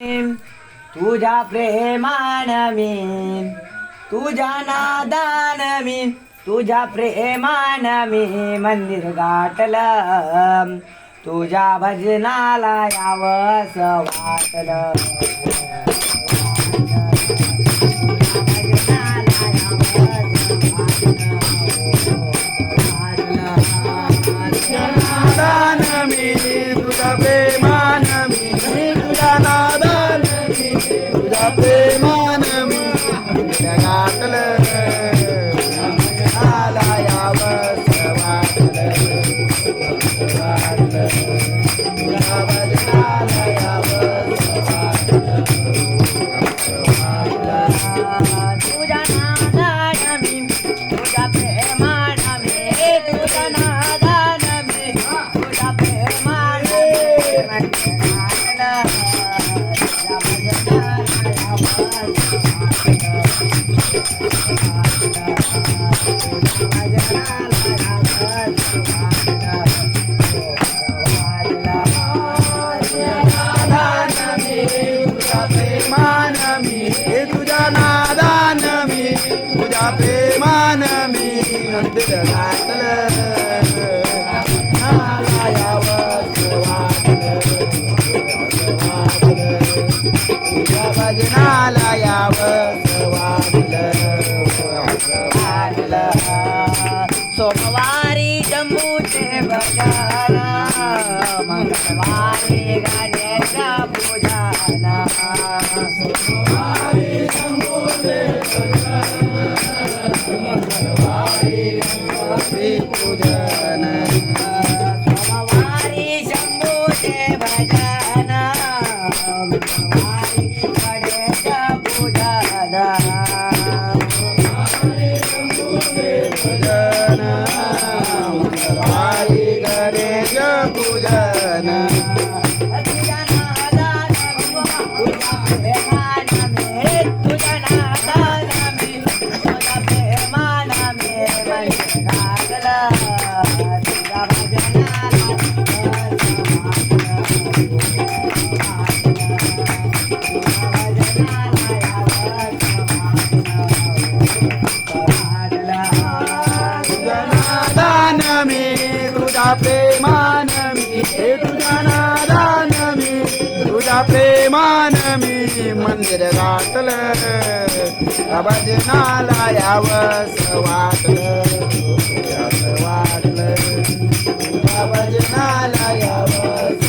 तुझ्या प्रेमान मी तुझ्या नादान मी तुझ्या प्रेमान मी मंदिर गाठलं. तुझ्या भजनाला यावं वाटलं. cabeça. तुझ्या प्रेमान मी हे तुझ्या नादान मी तुझ्या प्रेमान मी अंतर घातलं तुझ्या casa. मंदिर गाठल. भजनाला यावस वाटलं. भजनाला यावस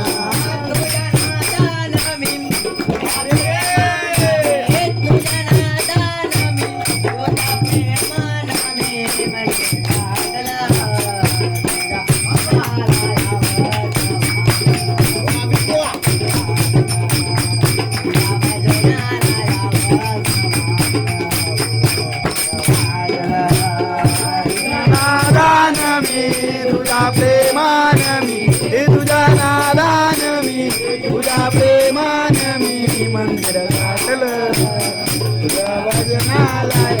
प्रेमान मी हे तुझा नादान मी तुझ्या प्रेमान मी मंदिर गाठलं. तुझ्या भजनाला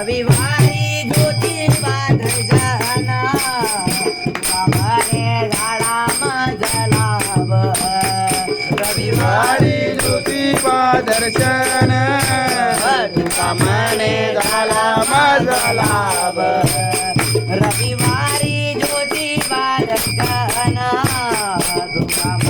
रविवारी ज्योती बांधायच्या बाबाने झाडा मजलाव रविवारी वारी ज्योतिबा दर्शन कामने झाला माझा लाभ रविवारी ज्योतिबा दर्शन दुकामाने झाडा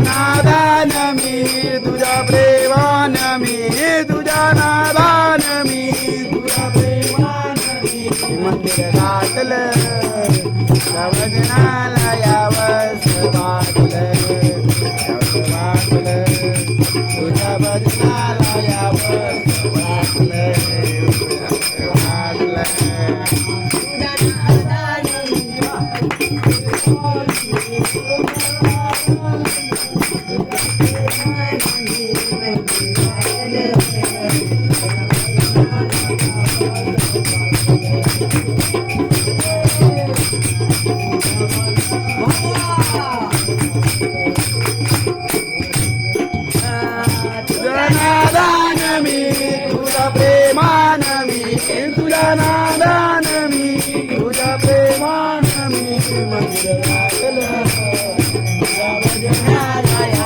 नादान मी तुझ्या प्रेमान मी तुझ्या नादान मी तुझ्या प्रेमान मी मंदिर घातलं वजनाला भजनाला भजनाला